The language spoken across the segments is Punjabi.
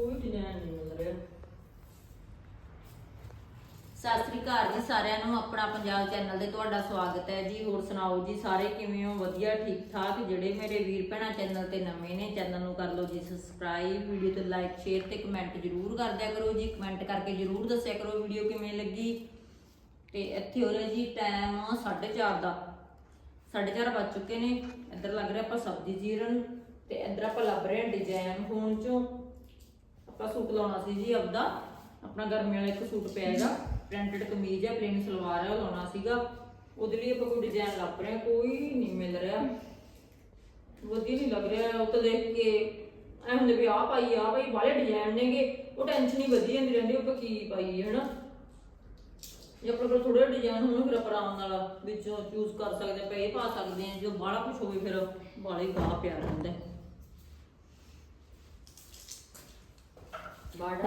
ਕੋਈ ਡਿਜ਼ਾਈਨ ਨਹੀਂ ਮਿਲ ਰਿਹਾ ਸਤਿ ਸ੍ਰੀ ਅਕਾਲ ਜੀ ਸਾਰਿਆਂ ਨੂੰ, ਆਪਣਾ ਪੰਜਾਬ ਚੈਨਲ ਤੇ ਤੁਹਾਡਾ ਸਵਾਗਤ ਹੈ ਜੀ। ਹੋਰ ਸੁਣਾਓ ਜੀ, ਸਾਰੇ ਕਿਵੇਂ ਹੋ? ਵਧੀਆ ਠੀਕ ਠਾਕ ਜਿਹੜੇ ਮੇਰੇ ਵੀਰ ਭੈਣਾਂ ਚੈਨਲ ਤੇ ਨਵੇਂ ਨੇ, ਚੈਨਲ ਨੂੰ ਕਰ ਲਓ ਜੀ ਸਬਸਕ੍ਰਾਈਬ ਵੀਡੀਓ ਤੇ ਲਾਈਕ ਸ਼ੇਅਰ ਤੇ ਕਮੈਂਟ ਜਰੂਰ ਕਰ ਦਿਆ ਕਰੋ ਜੀ। ਕਮੈਂਟ ਕਰਕੇ ਜਰੂਰ ਦੱਸਿਆ ਕਰੋ ਵੀਡੀਓ ਕਿਵੇਂ ਲੱਗੀ। ਤੇ ਇੱਥੇ ਹੋ ਰਿਹਾ ਜੀ ਟਾਈਮ 4:30 ਦਾ। 4:30 ਵੱਜ ਚੁੱਕੇ ਨੇ। ਇੱਧਰ ਲੱਗ ਰਿਹਾ ਆਪਾਂ ਸਬਜ਼ੀ ਜੀਰਨ ਤੇ ਇੱਧਰ ਆਪਾਂ ਲੱਭ ਰਹੇ ਹਾਂ ਡਿਜ਼ਾਈਨ ਫੋਨ ਚੋਂ। ਆਪਾਂ ਸੂਟ ਲਾਉਣਾ ਸੀ ਜੀ ਆਪਦਾ। ਆਪਣਾ ਗਰਮੀ ਵਾਲਾ ਇੱਕ ਸੂਟ ਪਿਆ ਹੈਗਾ। ਪ੍ਰਿੰਟਡ ਕਮੀਜ਼ ਹੈ ਪਲੇਨ ਸਲਵਾਰ ਹੈ, ਉਹ ਲਾਉਣਾ ਸੀਗਾ। ਉਹਦੇ ਲਈ ਆਪਾਂ ਕੋਈ ਡਿਜ਼ਾਈਨ ਲੱਭ ਰਹੇ ਹਾਂ, ਕੋਈ ਨਹੀਂ ਮਿਲ ਰਿਹਾ। ਵਧੀਆ ਨਹੀਂ ਲੱਗ ਰਿਹਾ। ਉਹ ਤਾਂ ਦੇਖ ਕੇ ਐ ਹੁੰਦੇ ਵੀ ਆਹ ਪਾਈ ਆਹ ਪਾਈ ਬਾਲੇ ਡਿਜ਼ਾਈਨ ਨੇਗੇ। ਉਹ ਟੈਨਸ਼ਨ ਹੀ ਵਧੀ ਜਾਂਦੀ ਰਹਿੰਦੀ, ਆਪਾਂ ਕੀ ਪਾਈਏ, ਹਨਾ? ਜੇ ਆਪਣੇ ਕੋਲ ਥੋੜੇ ਡਿਜ਼ਾਈਨ ਹੋਣ ਫਿਰ ਆਪਾਂ ਆਰਾਮ ਨਾਲ ਵਿੱਚੋਂ ਚੂਜ਼ ਕਰ ਸਕਦੇ ਆਪਾਂ ਇਹ ਪਾ ਸਕਦੇ ਹਾਂ। ਜੋ ਬਾਹਲਾ ਕੁਝ ਹੋਵੇ, ਫਿਰ ਬਾਲੇ ਗਾਹ ਪਿਆ ਰਹਿੰਦਾ ਹੈ।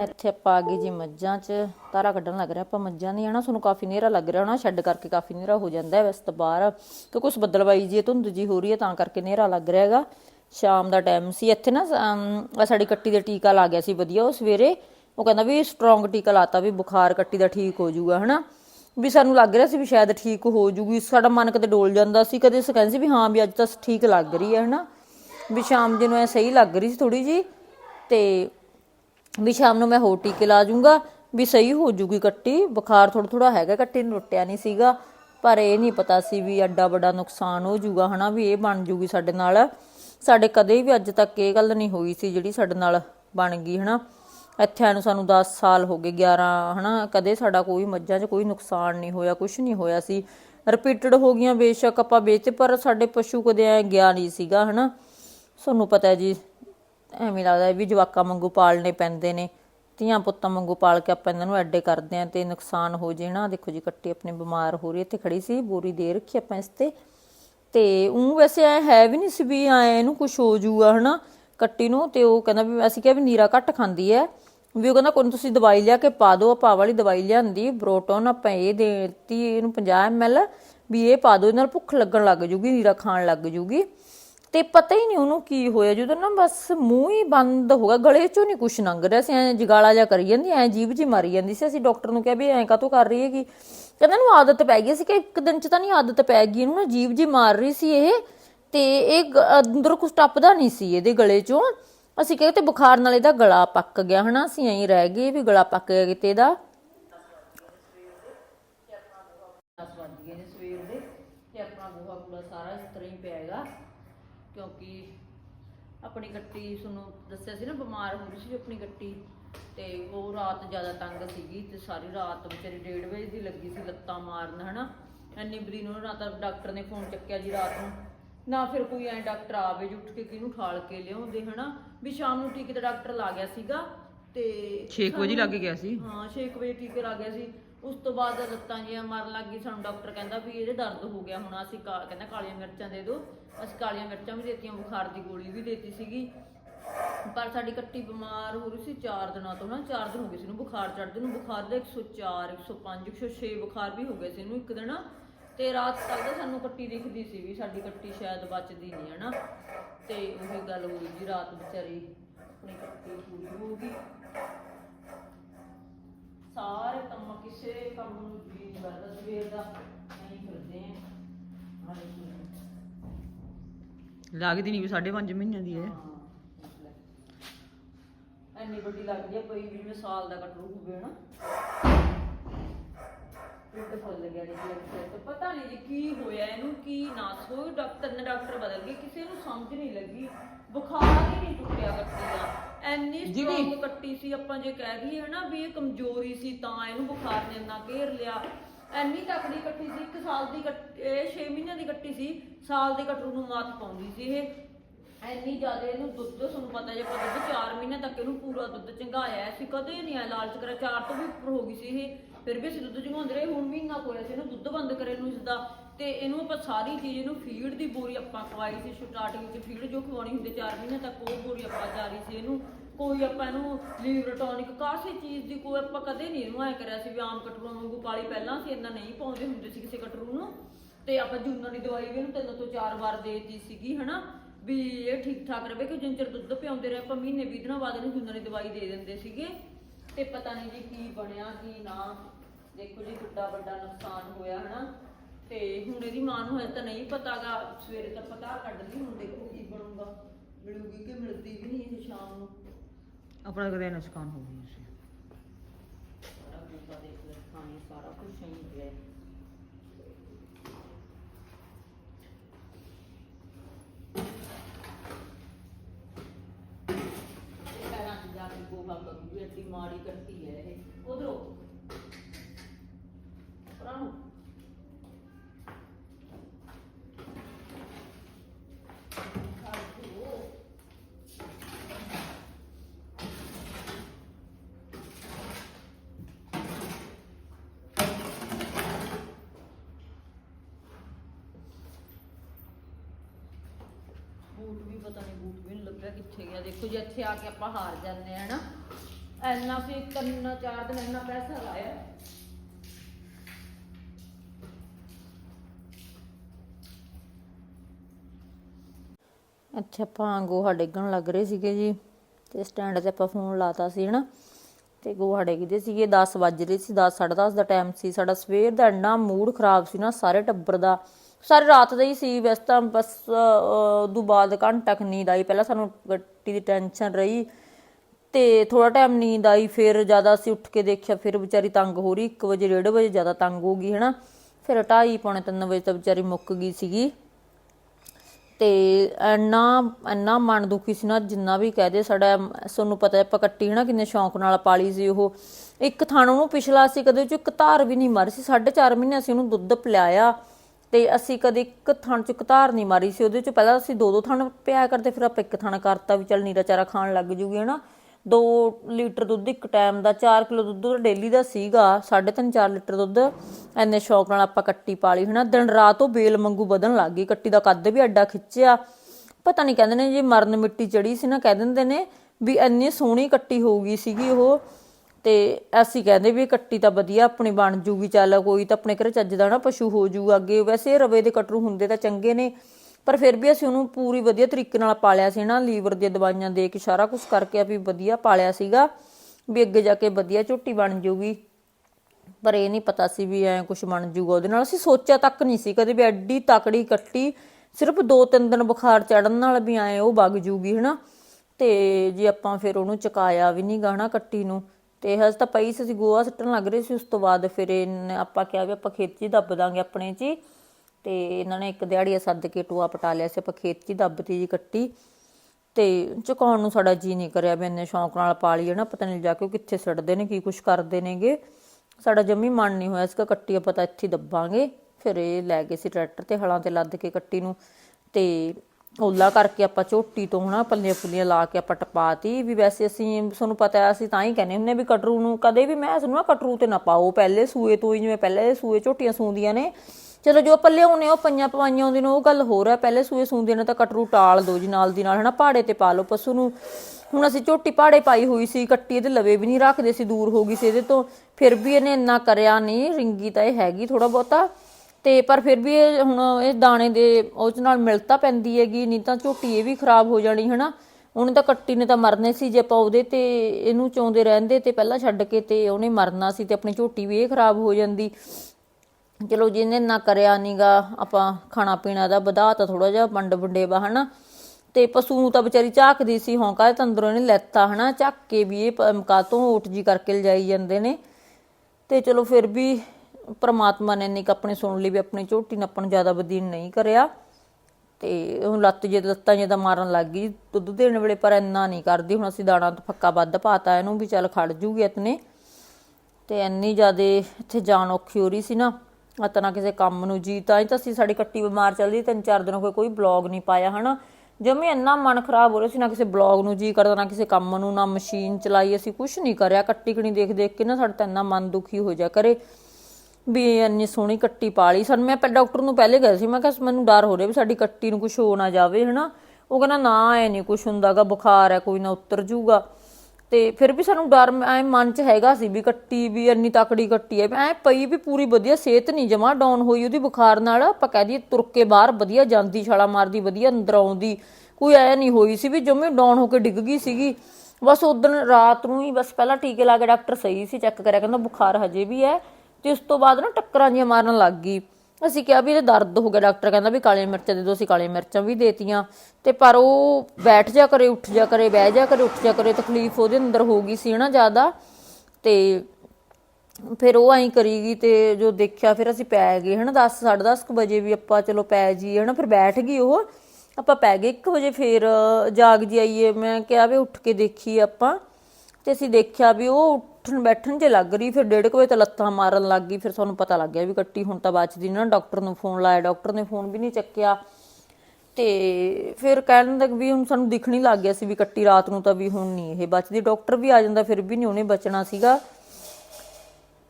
ਇੱਥੇ ਆਪਾਂ ਆ ਗਏ ਜੀ ਮੱਝਾਂ 'ਚ। ਤਾਰਾ ਕੱਢਣ ਲੱਗ ਰਿਹਾ ਆਪਾਂ ਮੱਝਾਂ ਦੀ, ਹਨਾ? ਤੁਹਾਨੂੰ ਕਾਫੀ ਨੇਰਾ ਲੱਗ ਰਿਹਾ ਹੋਣਾ, ਸ਼ੈੱਡ ਕਰਕੇ ਕਾਫੀ ਨੇਰਾ ਹੋ ਜਾਂਦਾ ਹੈ ਵੈਸੇ ਤਾਂ ਬਾਹਰ। ਕਿ ਕੁਛ ਬੱਦਲਵਾਈ ਜੀ ਧੁੰਦ ਜੀ ਹੋ ਰਹੀ ਹੈ ਤਾਂ ਕਰਕੇ ਨੇਰਾ ਲੱਗ ਰਿਹਾ ਹੈਗਾ। ਸ਼ਾਮ ਦਾ ਟਾਈਮ ਸੀ। ਇੱਥੇ ਨਾ ਸਾਡੀ ਕੱਟੀ ਦੇ ਟੀਕਾ ਲਾ ਗਿਆ ਸੀ ਵਧੀਆ, ਉਹ ਸਵੇਰੇ। ਉਹ ਕਹਿੰਦਾ ਵੀ ਸਟਰੋਂਗ ਟੀਕਾ ਲਾਤਾ ਵੀ ਬੁਖਾਰ ਕੱਟੀ ਦਾ ਠੀਕ ਹੋ ਜਾਊਗਾ, ਹਨਾ? ਵੀ ਸਾਨੂੰ ਲੱਗ ਰਿਹਾ ਸੀ ਵੀ ਸ਼ਾਇਦ ਠੀਕ ਹੋ ਜੂਗੀ ਸਾਡਾ ਮਨ ਕਦੇ ਡੋਲ ਜਾਂਦਾ ਸੀ, ਕਦੇ ਕਹਿੰਦੇ ਸੀ ਵੀ ਹਾਂ ਵੀ ਅੱਜ ਤਾਂ ਠੀਕ ਲੱਗ ਰਹੀ ਹੈ, ਹਨਾ? ਵੀ ਸ਼ਾਮ ਜੀ ਨੂੰ ਐ ਸਹੀ ਲੱਗ ਰਹੀ ਸੀ ਥੋੜੀ ਜੀ ਤੇ ਵੀ ਸ਼ਾਮ ਨੂੰ ਮੈਂ ਹੋਰ ਟੀਕੇ ਲਾ ਜੂੰਗਾ, ਵੀ ਸਹੀ ਹੋ ਜੂਗੀ ਕੱਟੀ। ਬੁਖਾਰ ਥੋੜਾ ਥੋੜਾ ਹੈਗਾ, ਕੱਟੀ ਨੂੰ ਲੁੱਟਿਆ ਨਹੀਂ ਸੀਗਾ। ਪਰ ਇਹ ਨਹੀਂ ਪਤਾ ਸੀ ਵੀ ਐਡਾ ਵੱਡਾ ਨੁਕਸਾਨ ਹੋ ਜੂਗਾ, ਹਨਾ, ਵੀ ਇਹ ਬਣ ਜੂਗੀ ਸਾਡੇ ਨਾਲ। ਸਾਡੇ ਕਦੇ ਵੀ ਅੱਜ ਤੱਕ ਇਹ ਗੱਲ ਨਹੀਂ ਹੋਈ ਸੀ ਜਿਹੜੀ ਸਾਡੇ ਨਾਲ ਬਣ ਗਈ, ਹਨਾ। ਇੱਥੇ ਨੂੰ ਸਾਨੂੰ 10 ਸਾਲ ਹੋ ਗਏ 11 ਹਨਾ, ਕਦੇ ਸਾਡਾ ਕੋਈ ਮੱਝਾਂ 'ਚ ਕੋਈ ਨੁਕਸਾਨ ਨਹੀਂ ਹੋਇਆ ਕੁਝ ਨਹੀਂ ਹੋਇਆ ਸੀ। ਰਿਪੀਟਡ ਹੋ ਗਈਆਂ ਬੇਸ਼ੱਕ ਆਪਾਂ ਵੇਚਤੇ, ਪਰ ਸਾਡੇ ਪਸ਼ੂ ਕਦੇ ਐ ਗਿਆ ਨਹੀਂ ਸੀਗਾ, ਹਨਾ। ਤੁਹਾਨੂੰ ਪਤਾ ਹੈ ਜੀ ਐਵੇਂ ਲੱਗਦਾ ਵੀ ਜਵਾਕਾਂ ਵਾਂਗੂ ਪਾਲਣੇ ਪੈਂਦੇ ਨੇ, ਧੀਆਂ ਪੁੱਤਾਂ ਵਾਂਗੂ ਪਾਲ ਕੇ ਆਪਾਂ ਇਹਨਾਂ ਨੂੰ ਐਡੇ ਕਰਦੇ ਆਂ ਤੇ ਨੁਕਸਾਨ ਹੋ ਜੇ ਨਾ, ਦੇਖੋ ਜੀ ਕੱਟੀ ਆਪਣੇ ਬਿਮਾਰ ਹੋ ਰਹੀ ਹੈ, ਇੱਥੇ ਖੜੀ ਸੀ, ਬੋਰੀ ਦੇ ਰੱਖੀ ਆਪਾਂ ਇਸ ਤੇ। ਤੇ ਉਹ ਵੈਸੇ ਐ ਹੈ ਵੀ ਨਹੀਂ ਸੀ ਵੀ ਐ ਇਹਨੂੰ ਕੁਝ ਹੋ ਜਾਊਗਾ, ਹਨਾ, ਕੱਟੀ ਨੂੰ, ਤੇ ਉਹ ਕਹਿੰਦਾ ਵੀ ਅਸੀਂ ਕਿਹਾ ਵੀ ਨੀਰਾ ਘੱਟ ਖਾਂਦੀ ਐ ਵੀ ਉਹ ਕਹਿੰਦਾ ਕੋਈ ਤੁਸੀਂ ਦਵਾਈ ਲਿਆ ਕੇ ਪਾ ਦਿਓ, ਆਪਾਂ ਵਾਲੀ ਦਵਾਈ ਲਿਆਂਦੀ, ਬਰੋਟੋਨ ਆਪਾਂ ਇਹ ਦੇ ਦਿੱਤੀ, ਇਹਨੂੰ 50 ml ਵੀ ਇਹ ਪਾ ਦਿਓ ਇਹਦੇ ਨਾਲ ਭੁੱਖ ਲੱਗਣ ਲੱਗ ਜੂਗੀ, ਨੀਰਾ ਖਾਣ ਲੱਗ ਜੂਗੀ। ਤੇ ਪਤਾ ਹੀ ਨਹੀਂ ਉਹਨੂੰ ਕੀ ਹੋਇਆ, ਜਦੋਂ ਨਾ ਬਸ ਮੂੰਹ ਹੀ ਬੰਦ ਹੋ ਗਲੇ ਚੋਂ ਨਹੀਂ ਕੁਛ ਲੰਘ ਰਿਹਾ ਸੀ, ਐ ਜਗਾਲਾ ਜਾ ਕਰੀ ਜਾਂਦੀ, ਐ ਜੀਭ ਜੀ ਮਾਰੀ ਜਾਂਦੀ ਸੀ। ਅਸੀਂ ਡਾਕਟਰ ਨੂੰ ਕਿਹਾ ਵੀ ਐਂ ਕਾਤੋਂ ਕਰ ਰਹੀ ਹੈਗੀ? ਕਹਿੰਦਾ ਨੂੰ ਆਦਤ ਪੈ ਗਈ ਸੀ ਕਿ ਇੱਕ ਦਿਨ ਚ ਤਾਂ ਨਹੀਂ ਆਦਤ ਪੈ ਗਈ, ਇਹਨੂੰ ਨਾ ਜੀਭ ਜੀ ਮਾਰ ਰਹੀ ਸੀ ਇਹ, ਤੇ ਇਹ ਗ- ਅੰਦਰ ਕੁਛ ਟੱਪਦਾ ਨਹੀਂ ਸੀ ਇਹਦੇ ਗਲੇ ਚੋਂ। ਅਸੀਂ ਕਹੇ ਤੇ ਬੁਖਾਰ ਨਾਲ ਇਹਦਾ ਗਲਾ ਪੱਕ ਗਿਆ, ਹਨਾ? ਅਸੀਂ ਐਂ ਰਹਿ ਗਏ ਵੀ ਗਲਾ ਪੱਕ ਗਿਆ ਕਿਤੇ ਇਹਦਾ 10 ਵੱਜ ਗਏ ਨੇ ਸਵੇਰ ਦੇ ਤੇ ਆਪਣਾ ਗੋਹਾ ਕੂੜਾ ਸਾਰਾ ਇਸ ਤਰ੍ਹਾਂ ਹੀ ਪਿਆ ਹੈਗਾ ਕਿਉਂਕਿ ਆਪਣੀ ਗੱਟੀ ਤੁਹਾਨੂੰ ਦੱਸਿਆ ਸੀ ਨਾ ਬਿਮਾਰ ਹੋ ਰਹੀ ਸੀ ਆਪਣੀ ਗੱਟੀ ਤੇ ਉਹ ਰਾਤ ਜ਼ਿਆਦਾ ਤੰਗ ਸੀਗੀ ਤੇ ਸਾਰੀ ਰਾਤ ਵਿਚਾਰੀ 1:30 ਵਜੇ ਦੀ ਲੱਗੀ ਸੀ ਲੱਤਾਂ ਮਾਰਨ ਹਨਾ? ਐਨੀ ਬਦੀ ਨੂੰ ਨਾ ਤਾਂ ਡਾਕਟਰ ਨੇ ਫੋਨ ਚੱਕਿਆ ਜੀ ਰਾਤ ਨੂੰ। ਨਾ ਫਿਰ ਕੋਈ ਐ ਡਾਕਟਰ ਆਵੇ ਜੀ ਉੱਠ ਕੇ ਕਿਹਨੂੰ ਠਾਲ ਕੇ ਲਿਆਉਂਦੇ ਹਨਾ? ਵੀ ਸ਼ਾਮ ਨੂੰ ਟੀਕੇ ਦਾ ਡਾਕਟਰ ਲਾ ਗਿਆ ਸੀਗਾ ਤੇ 6 ਵਜੇ ਲੱਗ ਗਿਆ ਸੀ। ਹਾਂ 6 ਵਜੇ ਟੀਕੇ ਲਾ ਗਿਆ ਸੀ। ਉਸ ਤੋਂ ਬਾਅਦ ਲੱਤਾਂ ਜੀਆਂ ਮਰਨ ਲੱਗ ਗਈ, ਸਾਨੂੰ ਡਾਕਟਰ ਕਹਿੰਦਾ ਵੀ ਇਹਦੇ ਦਰਦ ਹੋ ਗਿਆ ਹੁਣ, ਅਸੀਂ ਕਾ- ਕਹਿੰਦਾ ਕਾਲੀਆਂ ਮਿਰਚਾਂ ਦੇ ਦਿਓ। ਅਸੀਂ ਕਾਲੀਆਂ ਮਿਰਚਾਂ ਵੀ ਦੇਤੀਆਂ, ਬੁਖਾਰ ਦੀ ਗੋਲੀ ਵੀ ਦੇਤੀ ਸੀਗੀ। ਪਰ ਸਾਡੀ ਕੱਟੀ ਬਿਮਾਰ ਹੋ ਰਹੀ ਸੀ 4 ਦਿਨਾਂ ਤੋਂ ਨਾ 4 ਦਿਨ ਹੋ ਗਏ ਸੀ ਇਹਨੂੰ ਬੁਖਾਰ ਚੜ੍ਹਦੇ ਨੂੰ। ਬੁਖਾਰ ਦਾ 104 105 106 ਬੁਖਾਰ ਵੀ ਹੋ ਗਏ ਸੀ ਇਹਨੂੰ ਇੱਕ ਦਿਨ। ਤੇ ਰਾਤ ਤੱਕ ਤਾਂ ਸਾਨੂੰ ਕੱਟੀ ਦਿਖਦੀ ਸੀ ਵੀ ਸਾਡੀ ਕੱਟੀ ਸ਼ਾਇਦ ਬਚਦੀ ਨਹੀਂ ਹੈ ਨਾ। ਤੇ ਉਹੀ ਗੱਲ ਹੋ ਹੋਈ ਜੀ, ਰਾਤ ਵਿਚਾਰੀ ਆਪਣੀ ਕੱਟੀ ਪੂਰੀ ਹੋ ਗਈ। ਸਾਰੇ ਕੰਮ ਕਿਸੇ ਕੰਮ ਨੂੰ ਜੀ ਨਹੀਂ ਕਰਦਾ ਸਵੇਰ ਦਾ ਨਹੀਂ ਫਿਰਦੇ ਆ ਹਾਲੇ ਕੀ ਲੱਗਦੀ ਨਹੀਂ ਵੀ 5.5 ਮਹੀਨਿਆਂ ਦੀ ਹੈ। ਐਨੀ ਵੱਡੀ ਲੱਗਦੀ ਆ ਪਈ ਵੀ ਸਾਲ ਦਾ ਕਟਰੂ ਹੋਵੇ ਨਾ ਪਿੱਟ ਫੁੱਲ ਗਿਆ ਜੀ ਤੇ। ਪਤਾ ਨਹੀਂ ਜੀ ਕੀ ਹੋਇਆ ਇਹਨੂੰ ਕੀ ਨਾ ਸੋਈ ਡਾਕਟਰ ਨੇ ਡਾਕਟਰ ਬਦਲ ਗਏ ਕਿਸੇ ਨੂੰ ਸਮਝ ਨਹੀਂ ਲੱਗੀ। ਬੁਖਾਰ ਹੀ ਨਹੀਂ ਟੁੱਟਿਆ ਕੱਟੀ ਦਾ। ਐਨੀ ਸਟਰੋਂਗ ਕੱਟੀ ਸੀ ਆਪਾਂ ਜੇ ਕਹਿ ਦਈਏ ਹਨਾ ਵੀ ਇਹ ਕਮਜ਼ੋਰੀ ਸੀ ਤਾਂ ਇਹਨੂੰ ਬੁਖਾਰ ਨੇ ਇੰਨਾ ਘੇਰ ਲਿਆ। ਐਨੀ ਤਕੜੀ ਕੱਟੀ ਸੀ ਇੱਕ ਸਾਲ ਦੀ ਕੱਟ- ਇਹ 6 ਮਹੀਨਿਆਂ ਦੀ ਕੱਟੀ ਸੀ ਸਾਲ ਦੇ ਕਟਰੂ ਨੂੰ ਮਾਤ ਪਾਉਂਦੀ ਸੀ ਇਹ। ਐਨੀ ਜ਼ਿਆਦਾ ਇਹਨੂੰ ਦੁੱਧ ਤੁਹਾਨੂੰ ਪਤਾ ਜੇ ਆਪਾਂ ਦੁੱਧ 4 ਮਹੀਨੇ ਤੱਕ ਇਹਨੂੰ ਪੂਰਾ ਦੁੱਧ ਚੰਗਾਇਆ ਸੀ ਕਦੇ ਨਹੀਂ ਆ ਲਾਲਚ ਕਰਿਆ ਚਾਰ ਤੋਂ ਵੀ ਉੱਪਰ ਹੋ ਗਈ ਸੀ ਇਹ। ਫਿਰ ਵੀ ਅਸੀਂ ਦੁੱਧ ਚੰਗਾਉਂਦੇ ਰਹੇ ਹੁਣ ਮਹੀਨਾ ਹੋਇਆ ਸੀ ਇਹਨੂੰ ਦੁੱਧ ਬੰਦ ਕਰੇ ਨੂੰ ਇਸਦਾ ਤੇ ਇਹਨੂੰ ਆਪਾਂ ਸਾਰੀ ਚੀਜ਼ ਇਹਨੂੰ ਫੀਡ ਦੀ ਬੋਰੀ ਆਪਾਂ ਖਵਾਈ ਸੀ ਸਟਾਰਟਿੰਗ ਵਿੱਚ ਫੀਡ ਜੋ ਖਵਾਉਣੀ ਹੁੰਦੀ 4 ਮਹੀਨੇ ਤੱਕ, ਉਹ ਬੋਰੀ ਆਪਾਂ ਜਾਰੀ ਸੀ ਇਹਨੂੰ। ਕੋਈ ਆਪਾਂ ਇਹਨੂੰ ਲੀਵਰ ਟੌਨਿਕ, ਕਾਸੀ ਚੀਜ਼ ਦੀ ਕੋਈ ਆਪਾਂ ਕਦੇ ਨਹੀਂ ਇਹਨੂੰ ਐ ਕਰਿਆ ਸੀ ਵੀ ਆਮ ਕਟਰੂ ਵਾਂਗੂ ਕਾਲੀ ਪਹਿਲਾਂ ਸੀ ਇੰਨਾ ਨਹੀਂ ਪਾਉਂਦੇ ਹੁੰਦੇ ਸੀ ਕਿਸੇ ਕਟਰੂ ਨੂੰ। ਤੇ ਆਪਾਂ ਜੂਨਾਂ ਦੀ ਦਵਾਈ ਵੀ ਇਹਨੂੰ ਤਿੰਨ ਤੋਂ ਚਾਰ ਵਾਰ ਦੇਤੀ ਸੀਗੀ, ਹਨਾ? ਵੀ ਇਹ ਠੀਕ ਠਾਕ ਰਵੇ, ਕਿ ਜਿੰਨ ਚਿਰ ਦੁੱਧ ਪਿਆਉਂਦੇ ਰਹੇ, ਆਪਾਂ ਮਹੀਨੇ 20 ਦਿਨਾਂ ਬਾਅਦ ਇਹਨੂੰ ਉਹਨਾਂ ਦੀ ਦਵਾਈ ਦੇ ਦਿੰਦੇ ਸੀਗੇ। ਤੇ ਪਤਾ ਨਹੀਂ ਜੀ ਕੀ ਬਣਿਆ, ਕੀ ਨਾ। ਦੇਖੋ ਜੀ, ਕਿੱਡਾ ਵੱਡਾ ਨੁਕਸਾਨ ਹੋਇਆ, ਹਨਾ? ਤੇ ਹੁਣ ਇਹਦੀ ਮਾਂ ਨੂੰ ਹਜੇ ਤਾਂ ਨਹੀਂ ਪਤਾਗਾ ਸਵੇਰੇ ਤਾਂ ਪਤਾ ਕੱਢ ਲਈ ਹੁਣ ਦੇਖੋ ਕੀ ਬਣੂਗਾ। ਮਿਲੂਗੀ ਕਿ ਮਿਲਦੀ ਵੀ ਨਹੀਂ ਇਹ ਸ਼ਾਮ ਨੂੰ। ਆਪਣਾ ਕਦੇ ਨੁਕਸਾਨ ਹੋ ਗਿਆ ਸੀ। ਸਾਰਾ ਕੁਝ ਦੇਖ ਲੈ ਖਾਣੀ ਸਾਰਾ ਕੁਝ ਸਹੀ ਕੇ ਗੋਹਾ ਕਰੂਗੀ ਐਡੀ ਮਾੜੀ ਕਰਤੀ ਹੈ ਇਹ। ਉਧਰੋਂ ਪਰਾਂ ਨੂੰ। ਆਜੋ। ਬੂਟ ਵੀ ਪਤਾ ਨਹੀਂ ਬੂਟ ਵੀ ਨਹੀਂ ਲੱਭਿਆ ਕਿੱਥੇ ਗਿਆ। ਦੇਖੋ ਜੀ, ਇੱਥੇ ਆ ਕੇ ਆਪਾਂ ਹਾਰ ਜਾਂਦੇ ਆ ਨਾ ਇੰਨਾ ਸੀ ਤਿੰਨ, ਚਾਰ ਦਿਨ ਇੰਨਾ ਪੈਸਾ ਲਾਇਆ। ਅੱਛਾ, ਆਪਾਂ ਗੋਹਾ ਡਿੱਗਣ ਲੱਗ ਰਹੇ ਸੀਗੇ ਜੀ। ਤੇ ਸਟੈਂਡ ਤੇ ਆਪਾਂ ਫੋਨ ਲਾਤਾ ਸੀ, ਹਨਾ? ਤੇ ਗੋਹਾ ਡਿੱਗਦੇ ਸੀਗੇ 10 ਵੱਜ ਰਹੇ ਸੀ 10 10:30 ਦਾ ਟਾਈਮ ਸੀ। ਸਾਡਾ ਸਵੇਰ ਦਾ ਇੰਨਾ ਮੂਡ ਖਰਾਬ ਸੀ ਨਾ, ਸਾਰੇ ਟੱਬਰ ਦਾ। ਸਾਰੀ ਰਾਤ ਦਾ ਹੀ ਸੀ ਵੈਸੇ ਤਾਂ ਬਸ ਅਹ, ਉਦੋਂ ਬਾਅਦ ਘੰਟਾ ਕੁ ਨੀਂਦ ਆਈ। ਪਹਿਲਾਂ ਸਾਨੂੰ ਗੱਟੀ ਦੀ ਟੈਨਸ਼ਨ ਰਹੀ ਤੇ ਥੋੜਾ ਟਾਈਮ ਨੀਂਦ ਆਈ ਫਿਰ ਜ਼ਿਆਦਾ ਅਸੀਂ ਉੱਠ ਕੇ ਦੇਖਿਆ ਫਿਰ ਵਿਚਾਰੀ ਤੰਗ ਹੋ ਰਹੀ। 1 ਵਜੇ 1:30 ਵਜੇ ਜ਼ਿਆਦਾ ਤੰਗ ਹੋ ਗਈ ਹਨਾ। ਫਿਰ 2:30 ਪੌਣੇ 3 ਵਜੇ ਤਾਂ ਵਿਚਾਰੀ ਮੁੱਕ ਗਈ ਸੀਗੀ। ਤੇ ਇੰਨਾ ਇੰਨਾ ਮਨ ਦੁਖੀ ਸੀ ਨਾ ਜਿੰਨਾ ਵੀ ਕਹਦੇ ਸਾਡਾ ਤੁਹਾਨੂੰ ਪਤਾ ਆਪਾਂ ਕੱਟੀ ਹਨਾ ਕਿੰਨੇ ਸ਼ੌਂਕ ਨਾਲ ਪਾਲੀ ਸੀ ਉਹ। ਇੱਕ ਥਾਣ ਉਹਨੂੰ ਪਿਛਲਾ ਸੀ ਕਦੇ 'ਚ ਇੱਕ ਧਾਰ ਵੀ ਨਹੀਂ ਮਾਰੀ ਸੀ। 4.5 ਮਹੀਨੇ ਅਸੀਂ ਉਹਨੂੰ ਦੁੱਧ ਪਿਲਾਇਆ। ਤੇ ਅਸੀਂ ਕਦੇ ਇੱਕ ਥਣ ਚ ਇੱਕ ਨਹੀਂ ਮਾਰੀ ਸੀ, ਉਹਦੇ ਚ ਪਹਿਲਾਂ ਅਸੀਂ ਦੋ ਦੋ ਥਣ ਪਿਆ ਕਰਦੇ, ਫਿਰ ਆਪਾਂ ਇੱਕ ਥਣ ਕਰਤਾ ਵੀ ਚੱਲ ਨੀਰਾ ਚਾਰਾ ਖਾਣ ਲੱਗ ਜੂਗੀ, ਹਨਾ? 2 ਲੀਟਰ ਦੁੱਧ ਇੱਕ ਟਾਈਮ ਦਾ 4 ਕਿਲੋ ਦੁੱਧ ਡੇਲੀ ਦਾ ਸੀਗਾ 3.5 4 ਲੀਟਰ ਦੁੱਧ ਐਨੇ ਸ਼ੌਕ ਨਾਲ ਆਪਾਂ ਕੱਟੀ ਪਾਲੀ, ਹਨਾ? ਦਿਨ ਰਾਤ ਉਹ ਬੇਲ ਮੰਗੂ ਵਧਣ ਲੱਗ ਗਈ, ਕੱਟੀ ਦਾ ਕੱਦ ਵੀ ਐਡਾ ਖਿੱਚਿਆ। ਪਤਾ ਨਹੀਂ ਕਹਿੰਦੇ ਨੇ ਜੇ ਮਰਨ ਮਿੱਟੀ ਚੜੀ ਸੀ ਨਾ, ਕਹਿ ਦਿੰਦੇ ਨੇ ਵੀ ਇੰਨੀ ਸੋਹਣੀ ਕੱਟੀ ਹੋਊਗੀ ਸੀਗੀ ਉਹ ਤੇ ਅਸੀਂ ਕਹਿੰਦੇ ਵੀ ਕੱਟੀ ਤਾਂ ਵਧੀਆ, ਆਪਣੀ ਬਣ ਜੂਗੀ, ਚੱਲ ਕੋਈ ਤਾਂ ਆਪਣੇ ਘਰੇ ਚੱਜ ਦਾ ਨਾ ਪਸ਼ੂ ਹੋ ਜੂਗਾ ਅੱਗੇ ਵੈਸੇ ਰਵੇ ਦੇ ਕਟਰੂ ਹੁੰਦੇ ਤਾਂ ਚੰਗੇ ਨੇ, ਪਰ ਫਿਰ ਵੀ ਅਸੀਂ ਉਹਨੂੰ ਪੂਰੀ ਵਧੀਆ ਤਰੀਕੇ ਨਾਲ ਪਾਲਿਆ ਸੀ ਨਾ, ਲੀਵਰ ਦੀਆਂ ਦਵਾਈਆਂ ਦੇ ਕੇ ਸਾਰਾ ਕੁਝ ਕਰਕੇ ਆ ਵੀ ਵਧੀਆ ਪਾਲਿਆ ਸੀਗਾ, ਵੀ ਅੱਗੇ ਜਾ ਕੇ ਵਧੀਆ ਝੋਟੀ ਬਣ ਜੂਗੀ। ਪਰ ਇਹ ਨਹੀਂ ਪਤਾ ਸੀ ਵੀ ਐ ਕੁਝ ਬਣ ਜੂਗਾ, ਉਹਦੇ ਨਾਲ ਅਸੀਂ ਸੋਚਿਆ ਤੱਕ ਨਹੀਂ ਸੀ, ਕਦੇ ਵੀ ਐਡੀ ਤਕੜੀ ਕੱਟੀ, ਸਿਰਫ 2-3 ਦਿਨ ਬੁਖਾਰ ਚੜਨ ਨਾਲ ਵੀ ਐ ਉਹ ਵਗ ਜੂਗੀ, ਹਨਾ। ਤੇ ਜੇ ਆਪਾਂ ਫਿਰ ਉਹਨੂੰ ਚਕਾਇਆ ਵੀ ਨਹੀਂ ਗਾਣਾ ਕੱਟੀ ਨੂੰ ਤੇ ਹਜ ਤਾਂ ਪਈ ਸੀ, ਅਸੀਂ ਗੋਆ ਸੱਟਣ ਲੱਗ ਰਹੇ ਸੀ, ਉਸ ਤੋਂ ਬਾਅਦ ਫਿਰ ਇਹਨੇ ਆਪਾਂ ਕਿਹਾ ਵੀ ਆਪਾਂ ਖੇਤ 'ਚ ਦੱਬ ਦਾਂਗੇ ਆਪਣੇ 'ਚ ਤੇ ਇਹਨਾਂ ਨੇ ਇੱਕ ਦਿਹਾੜੀ ਸੱਦ ਕੇ ਟੋਆ ਪਟਾ ਲਿਆ ਸੀ, ਆਪਾਂ ਖੇਤ 'ਚ ਹੀ ਦੱਬਤੀ ਜੀ ਕੱਟੀ। ਤੇ ਚੁਕਾਉਣ ਨੂੰ ਸਾਡਾ ਜੀ ਨਹੀਂ ਕਰਿਆ ਵੀ ਇੰਨੇ ਸ਼ੌਂਕ ਨਾਲ ਪਾਲੀ ਹੈ ਨਾ, ਪਤਾ ਨਹੀਂ ਜਾ ਕੇ ਉਹ ਕਿੱਥੇ ਸੜਦੇ ਨੇ, ਕੀ ਕੁਛ ਕਰਦੇ ਨੇਗੇ। ਸਾਡਾ ਜੰਮੀ ਮਨ ਨਹੀਂ ਹੋਇਆ ਸੀਗਾ, ਕੱਟੀ ਆਪਾਂ ਤਾਂ ਇੱਥੇ ਦੱਬਾਂਗੇ। ਫਿਰ ਇਹ ਲੈ ਗਏ ਸੀ ਟਰੈਕਟਰ ਤੇ ਹਲਾਂ ਤੇ ਲੱਦ ਕੇ ਕੱਟੀ ਨੂੰ। ਤੇ ਓਲਾ ਕਰਕੇ ਆਪਾਂ ਝੋਟੀ ਤੋਂ ਹਨਾ ਪੱਲੀਆਂ ਫੁੱਲੀਆਂ ਲਾ ਕੇ ਆਪਾਂ ਟਪਾਤੀ ਵੀ ਵੈਸੇ ਅਸੀਂ, ਤੁਹਾਨੂੰ ਪਤਾ ਹੈ, ਅਸੀਂ ਤਾਂ ਹੀ ਕਹਿੰਦੇ ਹੁੰਨੇ ਵੀ ਕਟਰੂ ਨੂੰ ਕਦੇ ਵੀ ਮੈਂ ਸੁਣਿਆ ਕਟਰੂ ਤੇ ਨਾ ਪਾਓ, ਪਹਿਲੇ ਸੂਏ ਤੋਂ ਹੀ ਜਿਵੇਂ ਪਹਿਲੇ ਸੂਏ ਝੋਟੀਆਂ ਸੂੰਦੀਆਂ ਨੇ। ਚਲੋ ਜੋ ਪੱਲੇ ਹੋਣੇ ਉਹ ਪਈਆਂ ਪਵਾਈਆਂ ਹੁੰਦੀਆਂ ਨੇ ਉਹ ਗੱਲ ਹੋਰ ਹੈ, ਪਹਿਲੇ ਸੂਏ ਸੂੰਦੀਆਂ ਨੇ ਤਾਂ ਕਟਰੂ ਟਾਲ ਦੋ ਜੀ ਨਾਲ ਦੀ ਨਾਲ, ਹਨਾ ਪਹਾੜੇ ਤੇ ਪਾ ਲਓ ਪਸ਼ੂ ਨੂੰ। ਹੁਣ ਅਸੀਂ ਝੋਟੀ ਪਹਾੜੇ ਪਾਈ ਹੋਈ ਸੀ, ਕੱਟੀ ਇਹਦੇ ਲਵੇ ਵੀ ਨਹੀਂ ਰੱਖਦੇ ਸੀ, ਦੂਰ ਹੋ ਗਈ ਸੀ ਇਹਦੇ ਤੋਂ, ਫਿਰ ਵੀ ਇਹਨੇ ਇੰਨਾ ਕਰਿਆ ਨਹੀਂ, ਰਿੰਗੀ ਤਾਂ ਇਹ ਹੈਗੀ ਥੋੜਾ ਬਹੁਤਾ। ਤੇ ਪਰ ਫਿਰ ਵੀ ਇਹ ਹੁਣ ਇਹ ਦਾਣੇ ਦੇ ਉਹ ਨਾਲ ਮਿਲਤਾ ਪੈਂਦੀ ਹੈਗੀ, ਨਹੀਂ ਤਾਂ ਝੋਟੀ ਇਹ ਵੀ ਖਰਾਬ ਹੋ ਜਾਣੀ, ਹਨਾ? ਉਹਨੇ ਤਾਂ ਕੱਟੀ ਨੇ ਤਾਂ ਮਰਨੇ ਸੀ ਜੇ ਆਪਾਂ ਉਹਦੇ ਤੇ ਇਹਨੂੰ ਚੋਂਦੇ ਰਹਿੰਦੇ ਤੇ ਪਹਿਲਾਂ ਛੱਡ ਕੇ ਤੇ ਉਹਨੇ ਮਰਨਾ ਸੀ ਤੇ ਆਪਣੀ ਝੋਟੀ ਵੀ ਇਹ ਖਰਾਬ ਹੋ ਜਾਂਦੀ। ਚਲੋ ਜਿਹਨੇ ਨਾ ਕਰਿਆ ਨੀਗਾ, ਆਪਾਂ ਖਾਣਾ ਪੀਣਾ ਦਾ ਵਧਾ ਤਾਂ ਥੋੜਾ ਜਿਹਾ ਵੰਡ ਵੰਡੇਵਾ, ਹਨਾ? ਤੇ ਪਸ਼ੂ ਨੂੰ ਤਾਂ ਵਿਚਾਰੀ ਝਾਕਦੀ ਸੀ, ਹੌਂਕਾ ਤੇ ਅੰਦਰੋਂ ਇਹਨੇ ਲੈਤਾ, ਹਨਾ? ਝਾਕ ਕੇ ਵੀ ਇਹ ਮਕਾ ਤੋਂ ਉੱਠ ਜੀ ਕਰਕੇ ਲਿਜਾਈ ਜਾਂਦੇ ਨੇ। ਤੇ ਚਲੋ ਫਿਰ ਵੀ ਪ੍ਰਮਾਤਮਾ ਨੇ ਇੰਨੀ ਕੁ ਆਪਣੀ ਸੁਣ ਲਈ ਵੀ ਆਪਣੀ ਝੋਟੀ ਨੇ ਆਪਣ ਜ਼ਿਆਦਾ ਬਦੀਨ ਨਹੀਂ ਕਰਿਆ। ਤੇ ਹੁਣ ਲੱਤ ਜੇ ਲੱਤਾਂ ਜੇ ਤਾਂ ਮਾਰਨ ਲੱਗ ਗਈ, ਦੁੱਧ ਦੇਣ ਵੇਲੇ ਪਰ ਇੰਨਾ ਨਹੀਂ ਕਰਦੀ। ਹੁਣ ਅਸੀਂ ਦਾਣਾ ਫੱਕਾ ਵੱਧ ਪਾਤਾ, ਇਹਨੂੰ ਵੀ ਚੱਲ ਖੜ ਜੂਗੀ ਇਤਨੇ ਤੇ ਇੰਨੀ ਜ਼ਿਆਦੇ ਇੱਥੇ ਜਾਣ ਔਖੀ ਹੋ ਰਹੀ ਸੀ ਨਾ ਅਤਨਾ ਕਿਸੇ ਕੰਮ ਨੂੰ ਜੀ। ਤਾਂ ਹੀ ਤਾਂ ਅਸੀਂ ਸਾਡੀ ਕੱਟੀ ਬਿਮਾਰ ਚੱਲਦੀ ਤਿੰਨ ਚਾਰ ਦਿਨ ਹੋਏ ਕੋਈ ਬਲੌਗ ਨਹੀਂ ਪਾਇਆ, ਹਨਾ। ਜਮੇ ਇੰਨਾ ਮਨ ਖਰਾਬ ਹੋ ਰਿਹਾ ਸੀ ਨਾ ਕਿਸੇ ਬਲੌਗ ਨੂੰ ਜੀ ਕਰਦਾ, ਨਾ ਕਿਸੇ ਕੰਮ ਨੂੰ, ਨਾ ਮਸ਼ੀਨ ਚਲਾਈ। ਅਸੀਂ ਕੁਝ ਨਹੀਂ ਕਰਿਆ ਕੱਟੀ ਕਣੀ ਦੇਖ ਦੇਖ ਕੇ ਨਾ ਸਾਡਾ ਤਾਂ ਇੰਨਾ ਮਨ ਦੁਖੀ ਹੋ ਜਾ ਕਰੇ। ਵੀ ਇੰਨੀ ਸੋਹਣੀ ਕੱਟੀ ਪਾ ਲਈ। ਸਾਨੂੰ ਮੈਂ ਪਹਿਲਾਂ ਡਾਕਟਰ ਨੂੰ ਪਹਿਲੇ ਗਏ ਸੀ। ਮੈਂ ਕਿਹਾ ਮੈਨੂੰ ਡਰ ਹੋ ਰਿਹਾ ਵੀ ਸਾਡੀ ਕੱਟੀ ਨੂੰ ਕੁਝ ਹੋ ਨਾ ਜਾਵੇ, ਹਨਾ? ਉਹ ਕਹਿੰਦਾ, ਨਾ, ਐ ਨਹੀਂ ਕੁਝ ਹੁੰਦਾਗਾ, ਬੁਖਾਰ ਹੈ ਕੋਈ ਨਾ ਉਤਰ ਜੂਗਾ। ਤੇ ਫਿਰ ਵੀ ਸਾਨੂੰ ਡਰ ਐ ਮਨ 'ਚ ਹੈਗਾ ਸੀ ਵੀ ਕੱਟੀ ਵੀ ਇੰਨੀ ਤਕੜੀ ਕੱਟੀ ਐ। ਐ ਪਈ ਵੀ ਪੂਰੀ ਵਧੀਆ, ਸਿਹਤ ਨਹੀਂ ਜਮਾ, ਡਾਊਨ ਹੋਈ ਉਹਦੀ ਬੁਖਾਰ ਨਾਲ। ਆਪਾਂ ਕਹਿ ਦਈਏ ਤੁਰ ਕੇ ਬਾਹਰ ਵਧੀਆ ਜਾਂਦੀ, ਛਾਲਾ ਮਾਰਦੀ, ਵਧੀਆ ਅੰਦਰ ਆਉਂਦੀ। ਕੋਈ ਐ ਨਹੀਂ ਹੋਈ ਸੀ ਵੀ ਜਮੇ ਡਾਊਨ ਹੋ ਕੇ ਡਿੱਗ ਗਈ ਸੀਗੀ। ਬਸ ਉਦੋਂ ਰਾਤ ਨੂੰ ਹੀ ਬਸ ਪਹਿਲਾਂ ਟੀਕੇ ਲਾ ਕੇ ਡਾਕਟਰ ਸਹੀ ਸੀ, ਚੈੱਕ ਕਰਿਆ, ਕਹਿੰਦਾ ਬੁਖਾਰ ਹਜੇ ਵੀ ਹੈ ਤੇ ਉਸ ਤੋਂ ਬਾਅਦ ਨਾ ਟੱਕਰਾਂ ਜਿਹੀਆਂ ਮਾਰਨ ਲੱਗ ਗਈ। ਅਸੀਂ ਕਿਹਾ ਵੀ ਇਹ ਦਰਦ ਹੋ ਗਿਆ, ਡਾਕਟਰ ਕਹਿੰਦਾ ਵੀ ਕਾਲੀਆਂ ਮਿਰਚਾਂ ਦੇ ਦਿਓ, ਅਸੀਂ ਕਾਲੀਆਂ ਮਿਰਚਾਂ ਵੀ ਦੇਤੀਆਂ। ਤੇ ਪਰ ਉਹ ਬੈਠ ਜਾ ਕਰੇ, ਉੱਠ ਜਾ ਕਰੇ, ਬਹਿ ਜਾ ਕਰੇ, ਉੱਠ ਜਾ ਕਰੇ, ਤਕਲੀਫ ਉਹਦੇ ਅੰਦਰ ਹੋ ਗਈ ਸੀ ਨਾ ਜ਼ਿਆਦਾ। ਤੇ ਫਿਰ ਉਹ ਐਂ ਕਰੀਗੀ ਤੇ ਜੋ ਦੇਖਿਆ, ਫਿਰ ਅਸੀਂ ਪੈ ਗਏ ਹਨਾ 10 10:30 ਵਜੇ ਵੀ ਆਪਾਂ ਚਲੋ ਪੈ ਜੀ ਹਨਾ, ਫਿਰ ਬੈਠ ਗਈ ਉਹ। ਆਪਾਂ ਪੈ ਗਏ 1 ਵਜੇ ਫਿਰ ਜਾਗ ਜੀ ਆਈਏ ਮੈਂ ਕਿਹਾ ਵੀ ਉੱਠ ਕੇ ਦੇਖੀ ਆਪਾਂ। ਤੇ ਅਸੀਂ ਦੇਖਿਆ ਵੀ ਉਹ ਉੱਠਣ ਬੈਠਣ 'ਚ ਲੱਗ ਰਹੀ, ਫਿਰ ਡੇਢ ਕੁ ਵਜੇ ਤਾਂ ਲੱਤਾਂ ਮਾਰਨ ਲੱਗ ਗਈ, ਫਿਰ ਸਾਨੂੰ ਪਤਾ ਲੱਗ ਗਿਆ ਵੀ ਕੱਟੀ ਹੁਣ ਤਾਂ ਬਚਦੀ ਨਾ ਡਾਕਟਰ ਨੂੰ ਫੋਨ ਲਾਇਆ, ਡਾਕਟਰ ਨੇ ਫੋਨ ਵੀ ਨਹੀਂ ਚੱਕਿਆ। ਤੇ ਫਿਰ ਕਹਿਣ ਲੱਗ ਵੀ ਹੁਣ ਸਾਨੂੰ ਦਿਖਣੀ ਲੱਗ ਗਿਆ ਸੀ ਵੀ ਕੱਟੀ ਰਾਤ ਨੂੰ ਤਾਂ ਵੀ ਹੁਣ ਨਹੀਂ ਇਹ ਬਚਦੀ। ਡਾਕਟਰ ਵੀ ਆ ਜਾਂਦਾ, ਫਿਰ ਵੀ ਨਹੀਂ ਉਹਨੇ ਬਚਣਾ ਸੀਗਾ।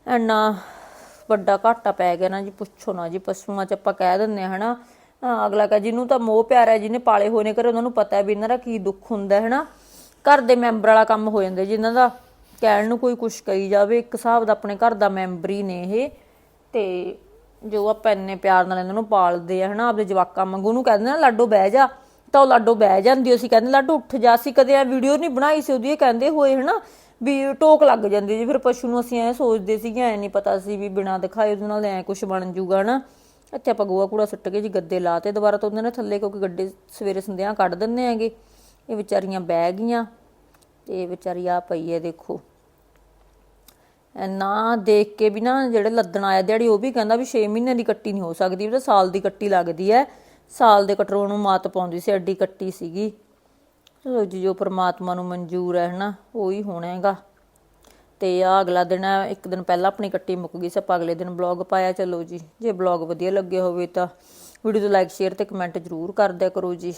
ਇੰਨਾ ਵੱਡਾ ਘਾਟਾ ਪੈ ਗਿਆ ਨਾ ਜੀ, ਪੁੱਛੋ ਨਾ ਜੀ, ਪਸ਼ੂਆਂ ਚ ਆਪਾਂ ਕਹਿ ਦਿੰਦੇ ਆ ਹਨਾ। ਅਗਲਾ ਕਹ, ਜਿਹਨੂੰ ਤਾਂ ਮੋਹ ਪਿਆਰ ਹੈ, ਜਿਹਨੇ ਪਾਲੇ ਹੋਏ ਨੇ ਘਰੇ, ਉਹਨਾਂ ਨੂੰ ਪਤਾ ਹੈ ਵੀ ਇਹਨਾਂ ਦਾ ਕੀ ਦੁੱਖ ਹੁੰਦਾ ਹੈ ਹਨਾ। ਘਰ ਦੇ ਮੈਂਬਰ ਵਾਲਾ ਕੰਮ ਹੋ ਜਾਂਦਾ ਜਿਨ੍ਹਾਂ ਦਾ। ਕਹਿਣ ਨੂੰ ਕੋਈ ਕੁਛ ਕਹੀ ਜਾਵੇ, ਇੱਕ ਹਿਸਾਬ ਦਾ ਆਪਣੇ ਘਰ ਦਾ ਮੈਂਬਰ ਹੀ ਨੇ ਇਹ। ਤੇ ਜੋ ਆਪਾਂ ਇੰਨੇ ਪਿਆਰ ਨਾਲ ਇਹਨਾਂ ਨੂੰ ਪਾਲਦੇ ਆ, ਹਨਾ, ਆਪਦੇ ਜਵਾਕਾਂ ਵਾਂਗੂ, ਉਹਨੂੰ ਕਹਿੰਦੇ ਨਾ, ਲਾਡੋ ਬਹਿ ਜਾ। ਤਾਂ ਉਹ ਲਾਡੋ ਬਹਿ ਜਾਂਦੀ, ਅਸੀਂ ਕਹਿੰਦੇ, ਲਾਡੋ ਉੱਠ ਜਾ। ਸੀ ਕਦੇ ਆ ਵੀਡੀਓ ਨਹੀਂ ਬਣਾਈ ਸੀ ਉਹਦੀ, ਇਹ ਕਹਿੰਦੇ ਹੋਏ, ਹਨਾ, ਵੀ ਟੋਕ ਲੱਗ ਜਾਂਦੀ ਜੀ ਫਿਰ ਪਸ਼ੂ ਨੂੰ ਅਸੀਂ ਐ ਸੋਚਦੇ ਸੀਗੇ, ਐ ਨਹੀਂ ਪਤਾ ਸੀ ਵੀ ਬਿਨਾਂ ਦਿਖਾਏ ਉਹਦੇ ਨਾਲ ਐ ਕੁਝ ਬਣ ਜੂਗਾ, ਹਨਾ। ਇੱਥੇ ਆਪਾਂ ਗੋਆ ਕੂੜਾ ਸੁੱਟ ਕੇ ਜੀ ਗੱਦੇ ਲਾਤੇ, ਦੁਬਾਰਾ ਤੋਂ ਉਹਦੇ ਨਾਲ ਥੱਲੇ ਕਿਉਂਕਿ ਗੱਡੇ ਸਵੇਰੇ ਸੰਧਿਆ ਕੱਢ ਦਿੰਦੇ ਹੈਗੇ। ਇਹ ਵਿਚਾਰੀਆਂ ਬਹਿ ਗਈਆਂ। ਤੇ ਵਿਚਾਰੀ ਆ ਪਈ ਹੈ, ਦੇਖੋ। ਨਾ ਦੇਖ ਕੇ ਵੀ ਨਾ ਜਿਹੜੇ ਲੱਦਣ ਆਇਆ ਦਿਹਾੜੀ, ਉਹ ਵੀ ਕਹਿੰਦਾ ਵੀ 6 ਮਹੀਨੇ ਦੀ ਕੱਟੀ ਨਹੀਂ ਹੋ ਸਕਦੀ ਉਹ ਸਾਲ ਦੀ ਕੱਟੀ ਲੱਗਦੀ ਹੈ। ਸਾਲ ਦੇ ਕਟਰੋਂ ਨੂੰ ਮਾਤ ਪਾਉਂਦੀ ਸੀ, ਐਡੀ ਕੱਟੀ ਸੀਗੀ। ਚਲੋ ਜੀ, ਜੋ ਪ੍ਰਮਾਤਮਾ ਨੂੰ ਮਨਜ਼ੂਰ ਹੈ, ਹਨਾ, ਉਹ ਹੀ ਹੋਣਾ ਹੈਗਾ। ਤੇ ਆ ਅਗਲਾ ਦਿਨ ਇੱਕ ਦਿਨ ਪਹਿਲਾਂ ਆਪਣੀ ਕੱਟੀ ਮੁੱਕ ਗਈ ਸੀ, ਆਪਾਂ ਅਗਲੇ ਦਿਨ ਬਲੌਗ ਪਾਇਆ, ਚਲੋ ਜੀ। ਜੇ ਬਲੌਗ ਵਧੀਆ ਲੱਗਿਆ ਹੋਵੇ ਤਾਂ ਵੀਡੀਓ ਨੂੰ ਲਾਈਕ, ਸ਼ੇਅਰ ਤੇ ਕਮੈਂਟ ਜ਼ਰੂਰ ਕਰ ਦਿਆ ਕਰੋ ਜੀ।